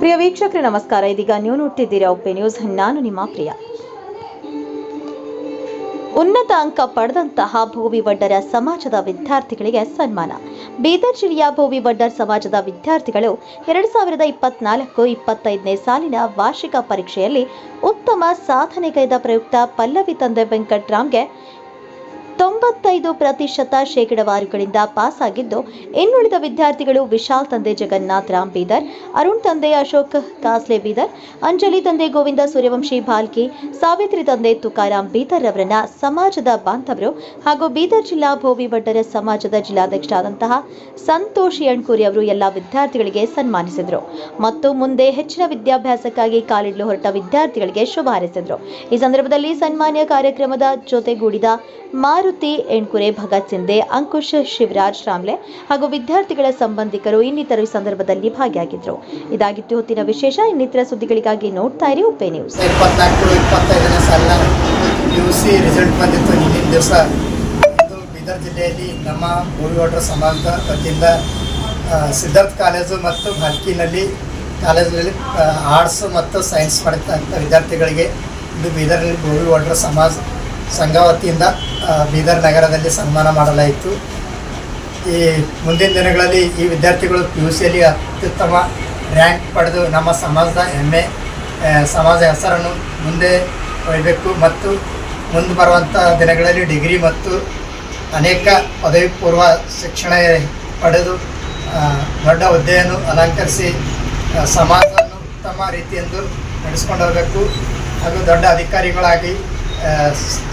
ಪ್ರಿಯ ವೀಕ್ಷಕರಿಗೆ ನಮಸ್ಕಾರ. ಇದೀಗ ನೀವು ನೋಡ್ತಿದ್ದೀರಾ ಒಪ್ಪೆ ನ್ಯೂಸ್. ನಾನು ನಿಮ್ಮ ಪ್ರಿಯ. ಉನ್ನತ ಅಂಕ ಪಡೆದಂತಹ ಭೋವಿ ವಡ್ಡರ ಸಮಾಜದ ವಿದ್ಯಾರ್ಥಿಗಳಿಗೆ ಸನ್ಮಾನ. ಬೀದರ್ ಜಿಲ್ಲೆಯ ಭೋವಿ ವಡ್ಡರ್ ಸಮಾಜದ ವಿದ್ಯಾರ್ಥಿಗಳು ಎರಡು ಸಾವಿರದ ಇಪ್ಪತ್ನಾಲ್ಕು ಇಪ್ಪತ್ತೈದನೇ ಸಾಲಿನ ವಾರ್ಷಿಕ ಪರೀಕ್ಷೆಯಲ್ಲಿ ಉತ್ತಮ ಸಾಧನೆಗೈದ ಪ್ರಯುಕ್ತ ಪಲ್ಲವಿ ತಂದೆ ವೆಂಕಟ್ರಾಮ್ಗೆ ತೊಂಬತ್ತೈದು ಪ್ರತಿಶತ ಶೇಕಡವಾರುಗಳಿಂದ ಪಾಸ್ ಆಗಿದ್ದು ಇನ್ನುಳಿದ ವಿದ್ಯಾರ್ಥಿಗಳು ವಿಶಾಲ್ ತಂದೆ ಜಗನ್ನಾಥ್ ರಾಮ್ ಬೀದರ್, ಅರುಣ್ ತಂದೆ ಅಶೋಕ್ ಕಾಸ್ಲೆ ಬೀದರ್, ಅಂಜಲಿ ತಂದೆ ಗೋವಿಂದ ಸೂರ್ಯವಂಶಿ ಭಾಲ್ಕಿ, ಸಾವಿತ್ರಿ ತಂದೆ ತುಕಾರಾಮ್ ಬೀದರ್ ಅವರನ್ನ ಸಮಾಜದ ಬಾಂಧವರು ಹಾಗೂ ಬೀದರ್ ಜಿಲ್ಲಾ ಭೋವಿ ಭಟ್ಟರ ಸಮಾಜದ ಜಿಲ್ಲಾಧ್ಯಕ್ಷರಾದಂತಹ ಸಂತೋಷ್ ಯಣ್ಕೂರಿ ಅವರು ಎಲ್ಲ ವಿದ್ಯಾರ್ಥಿಗಳಿಗೆ ಸನ್ಮಾನಿಸಿದರು. ಮತ್ತು ಮುಂದೆ ಹೆಚ್ಚಿನ ವಿದ್ಯಾಭ್ಯಾಸಕ್ಕಾಗಿ ಕಾಲಿಡಲು ಹೊರಟ ವಿದ್ಯಾರ್ಥಿಗಳಿಗೆ ಶುಭ ಹಾರೈಸಿದರು. ಈ ಸಂದರ್ಭದಲ್ಲಿ ಸನ್ಮಾನ್ಯ ಕಾರ್ಯಕ್ರಮದ ಜೊತೆಗೂಡಿದ ಮಾರುತಿ ಎಣ್ಕುರೆ ಭಗತ್ ಸಿಂಧೆ ಅಂಕುಶ್, ಶಿವರಾಜ್ ರಾಮ್ಲೆ ಹಾಗೂ ವಿದ್ಯಾರ್ಥಿಗಳ ಸಂಬಂಧಿಕರು ಇನ್ನಿತರ ಸಂದರ್ಭದಲ್ಲಿ ಭಾಗಿಯಾಗಿದ್ದರು ಇದಾಗಿತ್ತು ಹೊತ್ತಿನ ವಿಶೇಷ. ಇನ್ನಿತರ ಸುದ್ದಿಗಳಿಗಾಗಿ ನೋಡ್ತಾ ಇರಿ ಉಪೇ ನ್ಯೂಸ್. ಇಪ್ಪತ್ತೈದನೇ ಸಾಲಿನ ಯು ಸಿ ರಿಸಲ್ಟ್ ಬಂದಿತ್ತು ಹಿಂದಿನ ದಿವಸ. ಇದು ಬೀದರ್ ಜಿಲ್ಲೆಯಲ್ಲಿ ನಮ್ಮ ಭೂಮಿಗೌಡರ ಸಮಾಜದ ವತಿಯಿಂದ ಸಿದ್ಧಾರ್ಥ ಕಾಲೇಜು ಮತ್ತು ಭಾಲ್ಕಿನಲ್ಲಿ ಕಾಲೇಜಿನಲ್ಲಿ ಆರ್ಟ್ಸ್ ಮತ್ತು ಸೈನ್ಸ್ ಮಾಡಿದಂಥ ವಿದ್ಯಾರ್ಥಿಗಳಿಗೆ ಇದು ಬೀದರ್ನಲ್ಲಿ ಭೂಮಿವಾಡ್ರ ಸಮಾಜ ಸಂಘ ವತಿಯಿಂದ ಬೀದರ್ ನಗರದಲ್ಲಿ ಸನ್ಮಾನ ಮಾಡಲಾಯಿತು. ಈ ಮುಂದಿನ ದಿನಗಳಲ್ಲಿ ಈ ವಿದ್ಯಾರ್ಥಿಗಳು ಪಿ ಯು ಸಿಯಲ್ಲಿ ಅತ್ಯುತ್ತಮ ರ್ಯಾಂಕ್ ಪಡೆದು ನಮ್ಮ ಸಮಾಜದ ಹೆಮ್ಮೆ ಸಮಾಜ ಹೆಸರನ್ನು ಮುಂದೆ ಒಯ್ಯಬೇಕು ಮತ್ತು ಮುಂದೆ ಬರುವಂಥ ದಿನಗಳಲ್ಲಿ ಡಿಗ್ರಿ ಮತ್ತು ಅನೇಕ ಪದವಿ ಪೂರ್ವ ಶಿಕ್ಷಣ ಪಡೆದು ದೊಡ್ಡ ಹುದ್ದೆಯನ್ನು ಅಲಂಕರಿಸಿ ಸಮಾಜವನ್ನು ಉತ್ತಮ ರೀತಿಯಿಂದ ನಡೆಸ್ಕೊಂಡು ಹೋಗಬೇಕು. ಹಾಗೂ ದೊಡ್ಡ ಅಧಿಕಾರಿಗಳಾಗಿ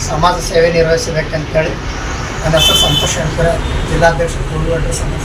ಸಮಾಜ ಸೇವೆ ನಿರ್ವಹಿಸಬೇಕಂತೇಳಿ ನನ್ನ ಹೆಸರು ಸಂತೋಷ್ ಶಂಕರ ಜಿಲ್ಲಾಧ್ಯಕ್ಷ ಕೂಡುಗಡ್ಡ ಸಮಾಜ.